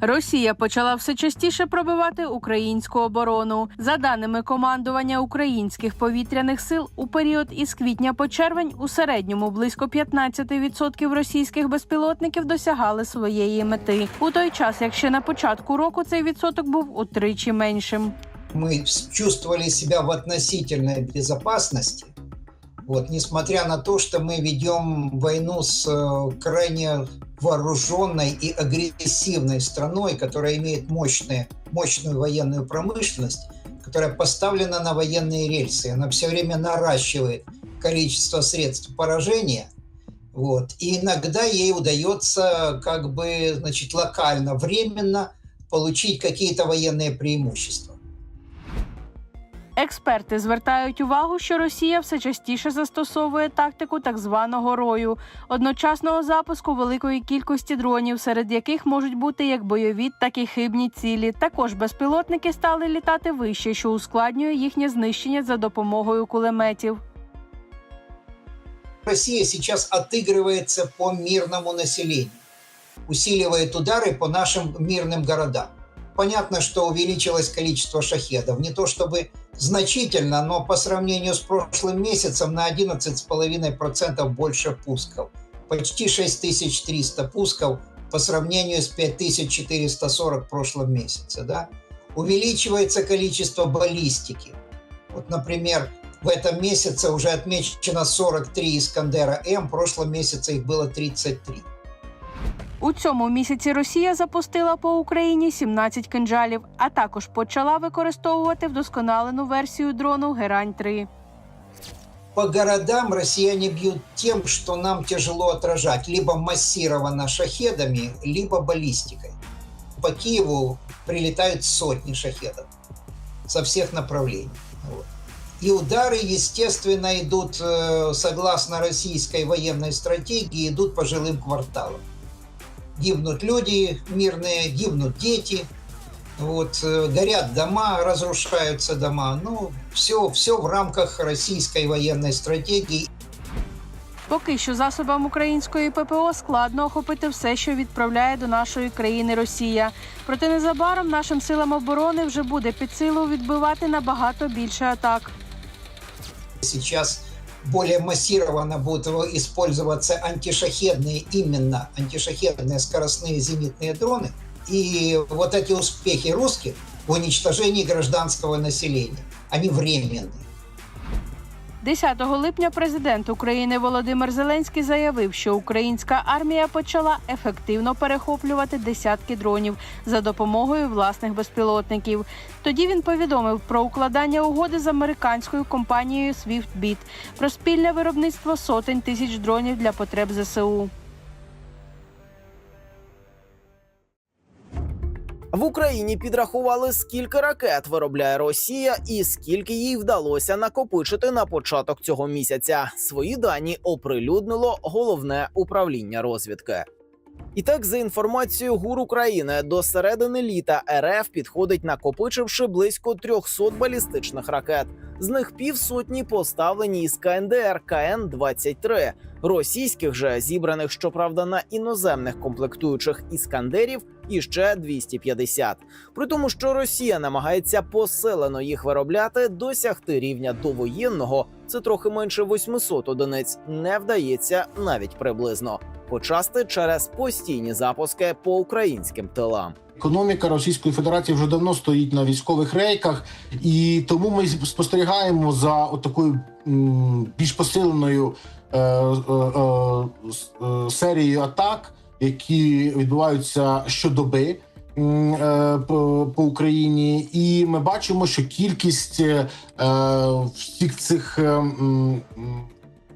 Росія почала все частіше пробивати українську оборону. За даними командування українських повітряних сил, у період із квітня по червень у середньому близько 15% російських безпілотників досягали своєї мети. У той час, як ще на початку року цей відсоток був утричі меншим. мы чувствовали себя в относительной безопасности, вот, несмотря на то, что мы ведем войну с э, крайне вооруженной и агрессивной страной, которая имеет мощные, мощную военную промышленность, которая поставлена на военные рельсы. Она все время наращивает количество средств поражения. Вот. И иногда ей удается как бы значит, локально, временно получить какие-то военные преимущества. Експерти звертають увагу, що Росія все частіше застосовує тактику так званого рою одночасного запуску великої кількості дронів, серед яких можуть бути як бойові, так і хибні цілі. Також безпілотники стали літати вище, що ускладнює їхнє знищення за допомогою кулеметів. Россия сейчас отыгрывается по мирному населению, усиливает удары по нашим мирным городам. Понятно, что увеличилось количество шахедов. Не то чтобы значительно, но по сравнению с прошлым месяцем на 11,5% больше пусков. Почти 6300 пусков по сравнению с 5440 в прошлом месяце. Да? Увеличивается количество баллистики. Вот, например, в этом месяце уже отмечено 43 Искандера М, в прошлом месяце их было 33. У цьому місяці Росія запустила по Україні 17 кинджалів, а також почала використовувати вдосконалену версію дрону Герань 3 По городам россияне бьют тем, что нам тяжело отражать, либо массированно шахедами, либо баллистикой. По Киеву прилетают сотни шахедов со всех направлений. Вот. И удары, естественно, идут, э, согласно российской военной стратегии, идут по жилым кварталам. Гибнут люди мирные, гибнут дети, вот, э, горят дома, разрушаются дома. Ну, все, все в рамках российской военной стратегии. Поки що засобам української ППО складно охопити все, що відправляє до нашої країни Росія. Проте незабаром нашим силам оборони вже буде під силу відбивати набагато більше атак. Сейчас более массированно будут использоваться антишахедные, именно антишахедные скоростные зенитные дроны. И вот эти успехи русских в уничтожении гражданского населения, они временные. 10 липня президент України Володимир Зеленський заявив, що українська армія почала ефективно перехоплювати десятки дронів за допомогою власних безпілотників. Тоді він повідомив про укладання угоди з американською компанією SwiftBit про спільне виробництво сотень тисяч дронів для потреб ЗСУ. В Україні підрахували, скільки ракет виробляє Росія і скільки їй вдалося накопичити на початок цього місяця. Свої дані оприлюднило головне управління розвідки. І так, за інформацією ГУР України, до середини літа РФ підходить накопичивши близько 300 балістичних ракет. З них півсотні поставлені із КНДР КН-23. Російських же зібраних, щоправда, на іноземних комплектуючих іскандерів і ще 250. При тому, що Росія намагається посилено їх виробляти, досягти рівня довоєнного це трохи менше 800 одиниць, не вдається навіть приблизно. Почасти через постійні запуски по українським тилам. Економіка Російської Федерації вже давно стоїть на військових рейках, і тому ми спостерігаємо за такою більш посиленою е, е, е, серією атак, які відбуваються щодоби е, по, Україні, і ми бачимо, що кількість е, всіх цих е,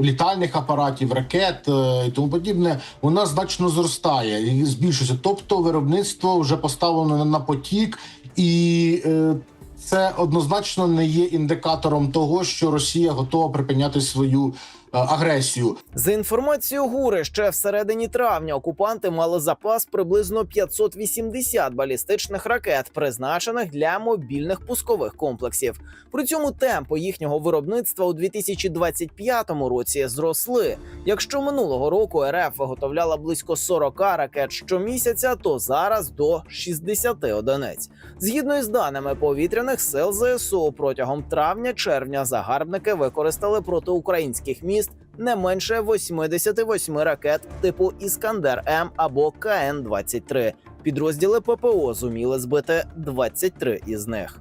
літальних апаратів, ракет е, і тому подібне, вона значно зростає і збільшується. Тобто, виробництво вже поставлено на потік, і е, це однозначно не є індикатором того, що Росія готова припиняти свою агресію. За інформацією ГУРи, ще всередині травня окупанти мали запас приблизно 580 балістичних ракет, призначених для мобільних пускових комплексів. При цьому темпи їхнього виробництва у 2025 році зросли. Якщо минулого року РФ виготовляла близько 40 ракет щомісяця, то зараз до 60 одиниць. Згідно із даними повітряних сил ЗСУ, протягом травня-червня загарбники використали проти українських міст не менше 88 ракет типу Іскандер М або КН 23 Підрозділи ППО зуміли збити 23 із них.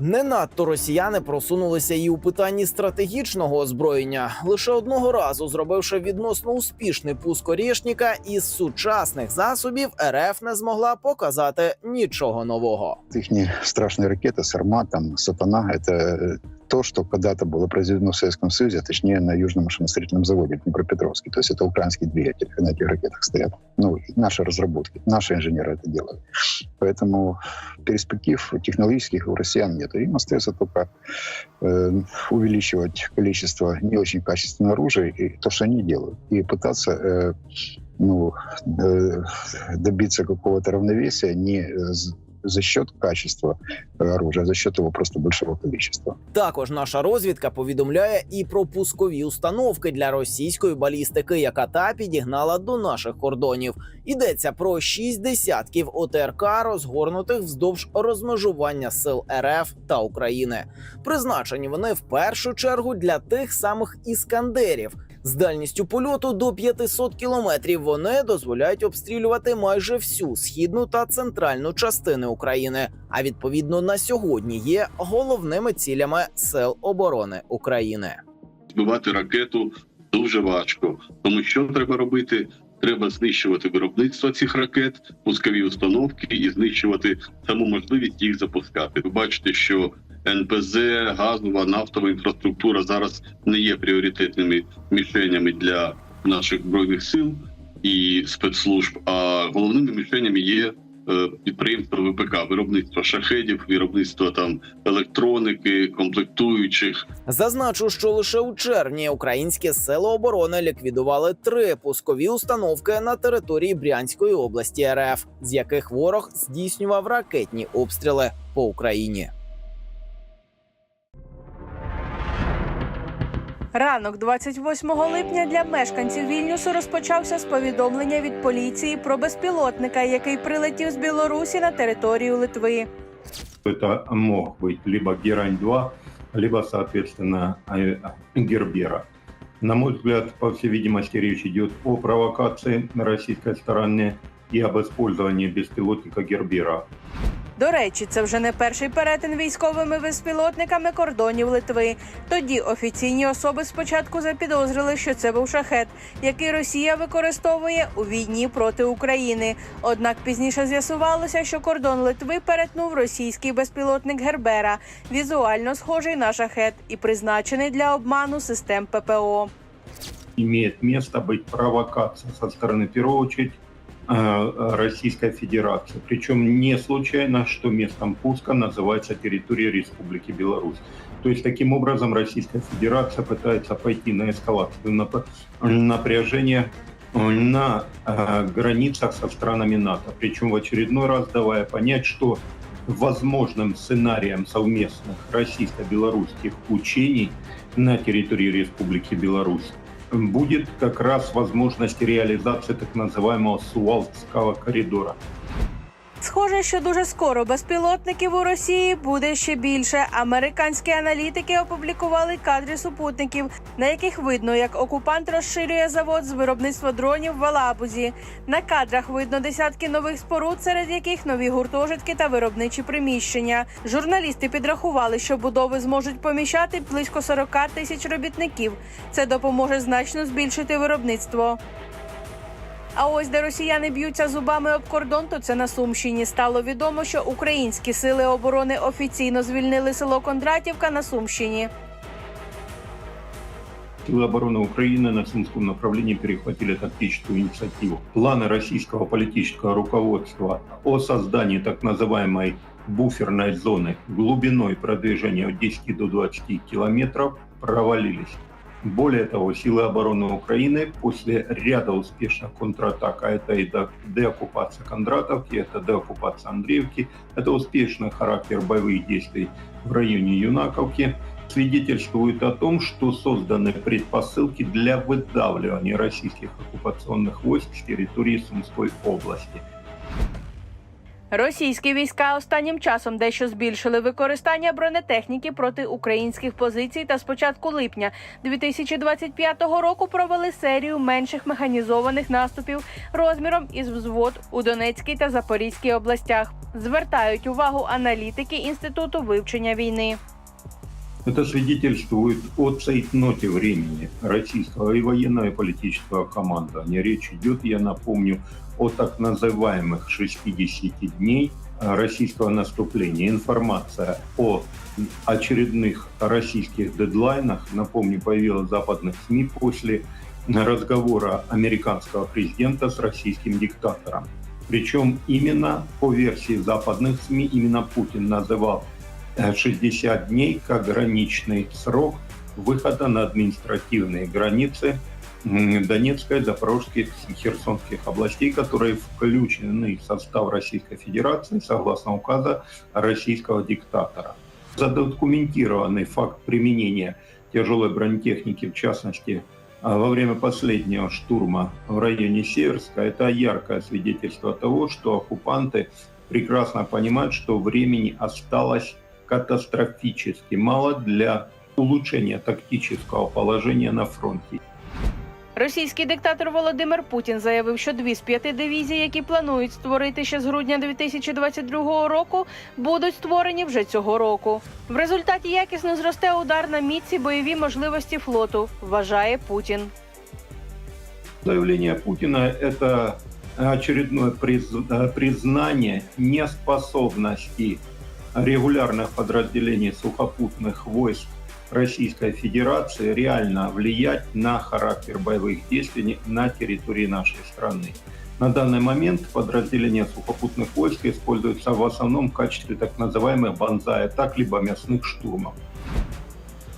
Не надто росіяни просунулися і у питанні стратегічного озброєння, лише одного разу зробивши відносно успішний пуск Орєшніка, із сучасних засобів РФ не змогла показати нічого нового. Их страшные ракеты «Сармат», там, «Сатана» — это э, то, что когда-то было произведено в Советском Союзе, а точнее на Южном машиностроительном заводе в Днепропетровске. То есть это украинские двигатели на этих ракетах стоят. Ну, наши разработки, наши инженеры это делают. Поэтому перспектив технологических у россиян нет. Им остается только э, увеличивать количество не очень качественного оружия, и то, что они делают, и пытаться э, ну, э, добиться какого-то равновесия не э, за счет качества э, оружия, за счет его просто большого количества. Також наша розвідка повідомляє і про пускові установки для російської балістики, яка та підігнала до наших кордонів. Йдеться про шість десятків ОТРК, розгорнутих вздовж розмежування сил РФ та України. Призначені вони в першу чергу для тих самих іскандерів. З дальністю польоту до 500 кілометрів вони дозволяють обстрілювати майже всю східну та центральну частини України. А відповідно на сьогодні є головними цілями сил оборони України. збивати ракету дуже важко. Тому що треба робити? Треба знищувати виробництво цих ракет, пускові установки і знищувати саму можливість їх запускати. Ви бачите, що НПЗ, газова, нафтова інфраструктура зараз не є пріоритетними мішенями для наших збройних сил і спецслужб. А головними мішенями є е, підприємства ВПК, виробництво шахедів, виробництво там електроніки, комплектуючих. Зазначу, що лише у червні українські сили оборони ліквідували три пускові установки на території Брянської області РФ, з яких ворог здійснював ракетні обстріли по Україні. Ранок 28 липня для мешканців Вільнюсу розпочався з повідомлення від поліції про безпілотника, який прилетів з Білорусі на територію Литви. Это мог быть либо Герань-2, либо, соответственно, э, Гербера. На мой взгляд, по всей видимости, речь идет о провокации на российской стороне и об использовании беспилотника Гербера. До речі, це вже не перший перетин військовими безпілотниками кордонів Литви. Тоді офіційні особи спочатку запідозрили, що це був шахет, який Росія використовує у війні проти України. Однак пізніше з'ясувалося, що кордон Литви перетнув російський безпілотник Гербера, візуально схожий на шахет і призначений для обману систем ППО. Имеет место быть провокация со стороны, в первую очередь, э, Российской Федерации. Причем не случайно, что местом пуска называется территория Республики Беларусь. То есть таким образом Российская Федерация пытается пойти на эскалацию нап- напряжения э, на э, границах со странами НАТО. Причем в очередной раз давая понять, что возможным сценарием совместных российско-белорусских учений на территории Республики Беларусь будет как раз возможность реализации так называемого Сувалского коридора. Схоже, що дуже скоро безпілотників у Росії буде ще більше. Американські аналітики опублікували кадри супутників, на яких видно, як окупант розширює завод з виробництва дронів в Алабузі. На кадрах видно десятки нових споруд, серед яких нові гуртожитки та виробничі приміщення. Журналісти підрахували, що будови зможуть поміщати близько 40 тисяч робітників. Це допоможе значно збільшити виробництво. А ось де росіяни б'ються зубами об кордон, то це на Сумщині. Стало відомо, що українські сили оборони офіційно звільнили село Кондратівка на Сумщині. Силы обороны Украины на Сумском направлении перехватили тактическую инициативу. Планы российского политического руководства о создании так называемой буферной зоны глубиной продвижения от 10 до 20 километров провалились. Более того, силы обороны Украины после ряда успешных контратак, а это и де- деоккупация Кондратовки, это деоккупация Андреевки, это успешный характер боевых действий в районе Юнаковки, свидетельствует о том, что созданы предпосылки для выдавливания российских оккупационных войск с территории Сумской области. Російські війська останнім часом дещо збільшили використання бронетехніки проти українських позицій та з початку липня 2025 року провели серію менших механізованих наступів розміром із взвод у Донецькій та Запорізькій областях. Звертають увагу аналітики інституту вивчення війни. Это свидетельствует о цейтноте времени российского и военного, и политического командования. Речь идет, я напомню, о так называемых 60 дней российского наступления. Информация о очередных российских дедлайнах, напомню, появилась в западных СМИ после разговора американского президента с российским диктатором. Причем именно по версии западных СМИ, именно Путин называл 60 дней как граничный срок выхода на административные границы Донецкой, Запорожской Херсонских областей, которые включены в состав Российской Федерации согласно указа российского диктатора. Задокументированный факт применения тяжелой бронетехники, в частности, а, во время последнего штурма в районе Северска, это яркое свидетельство того, что оккупанты прекрасно понимают, что времени осталось катастрофически мало для улучшения тактического положения на фронте. Російський диктатор Володимир Путін заявив, що дві з п'яти дивізій, які планують створити ще з грудня 2022 року, будуть створені вже цього року. В результаті якісно зросте удар на міці бойові можливості флоту, вважає Путін. Заявление Путина – это очередное приз- э, признание неспособности регулярных подразделений сухопутных войск Российской Федерации реально влиять на характер боевых действий на территории нашей страны. На данный момент подразделения сухопутных войск используются в основном в качестве так называемых банзай-атак либо мясных штурмов.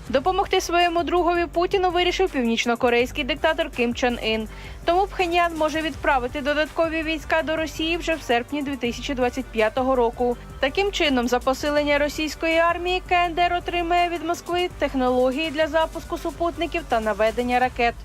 Допомогти своєму другові Путіну вирішив північнокорейський диктатор Ким Чен Ін. Тому Пхеньян може відправити додаткові війська до Росії вже в серпні 2025 року. Таким чином, за посилення російської армії КНДР отримає від Москви технології для запуску супутників та наведення ракет.